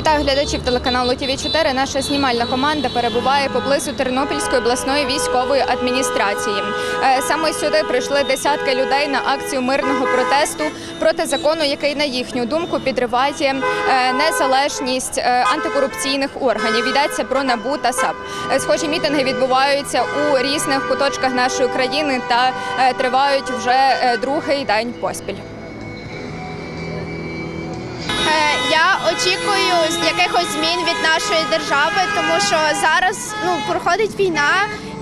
Вітаю глядачів телеканалу ТВ 4 Наша знімальна команда перебуває поблизу Тернопільської обласної військової адміністрації. Е, Саме сюди прийшли десятки людей на акцію мирного протесту проти закону, який на їхню думку підриває е, незалежність е, антикорупційних органів. Йдеться про НАБУ та САП. Схожі мітинги відбуваються у різних куточках нашої країни та тривають вже другий день поспіль. Очікую якихось змін від нашої держави, тому що зараз ну проходить війна,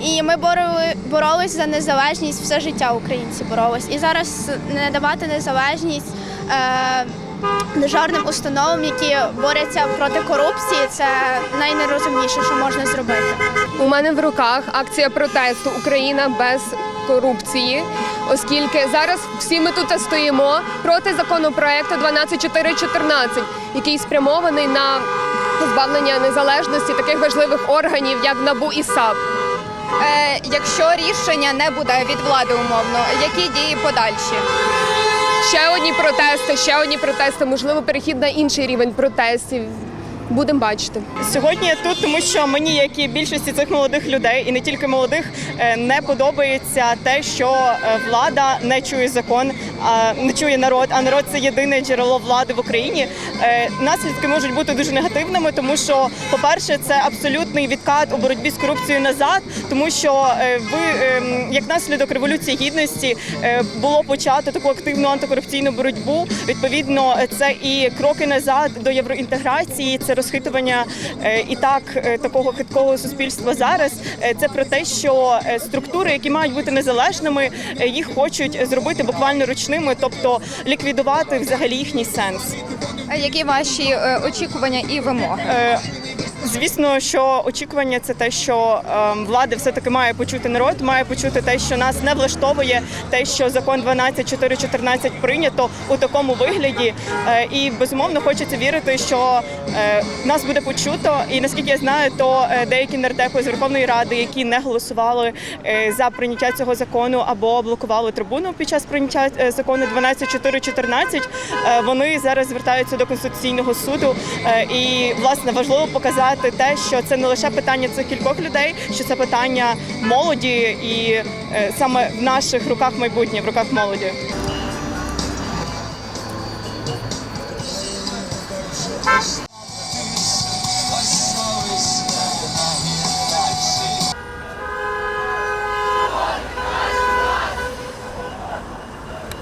і ми бороли, боролись за незалежність все життя. Українці боролись. І зараз не давати незалежність е, державним установам, які борються проти корупції, це найнерозумніше, що можна зробити. У мене в руках акція протесту Україна без корупції, оскільки зараз всі ми тут стоїмо проти законопроекту 12414, який спрямований на позбавлення незалежності таких важливих органів, як НАБУ і САП. Е, Якщо рішення не буде від влади умовно, які дії подальші? Ще одні протести, ще одні протести, можливо, перехід на інший рівень протестів. Будемо бачити. Сьогодні я тут, тому що мені, як і більшості цих молодих людей, і не тільки молодих, е, не подобається те, що е, влада не чує закон, а не чує народ. А народ це єдине джерело влади в Україні. Е, Наслідки можуть бути дуже негативними, тому що, по-перше, це абсолютний відкат у боротьбі з корупцією назад, тому що ви е, як наслідок революції гідності було почато таку активну антикорупційну боротьбу. Відповідно, це і кроки назад до євроінтеграції, це розхитування е, і так е, такого хиткого суспільства зараз. Е, Це про те, що структури, які мають бути незалежними, їх хочуть зробити буквально ручними, тобто ліквідувати взагалі їхній сенс. Які ваші очікування і вимоги? Звісно, що очікування це те, що е, влада все-таки має почути народ, має почути те, що нас не влаштовує, те, що закон 12.4.14 прийнято у такому вигляді. Е, і безумовно хочеться вірити, що е, нас буде почуто. І наскільки я знаю, то е, деякі нардепи з Верховної Ради, які не голосували за прийняття цього закону або блокували трибуну під час прийняття закону 12.4.14, е, вони зараз звертаються до конституційного суду. І власне важливо показати показати те, що це не лише питання цих кількох людей, що це питання молоді, і е, саме в наших руках майбутнє, в руках молоді.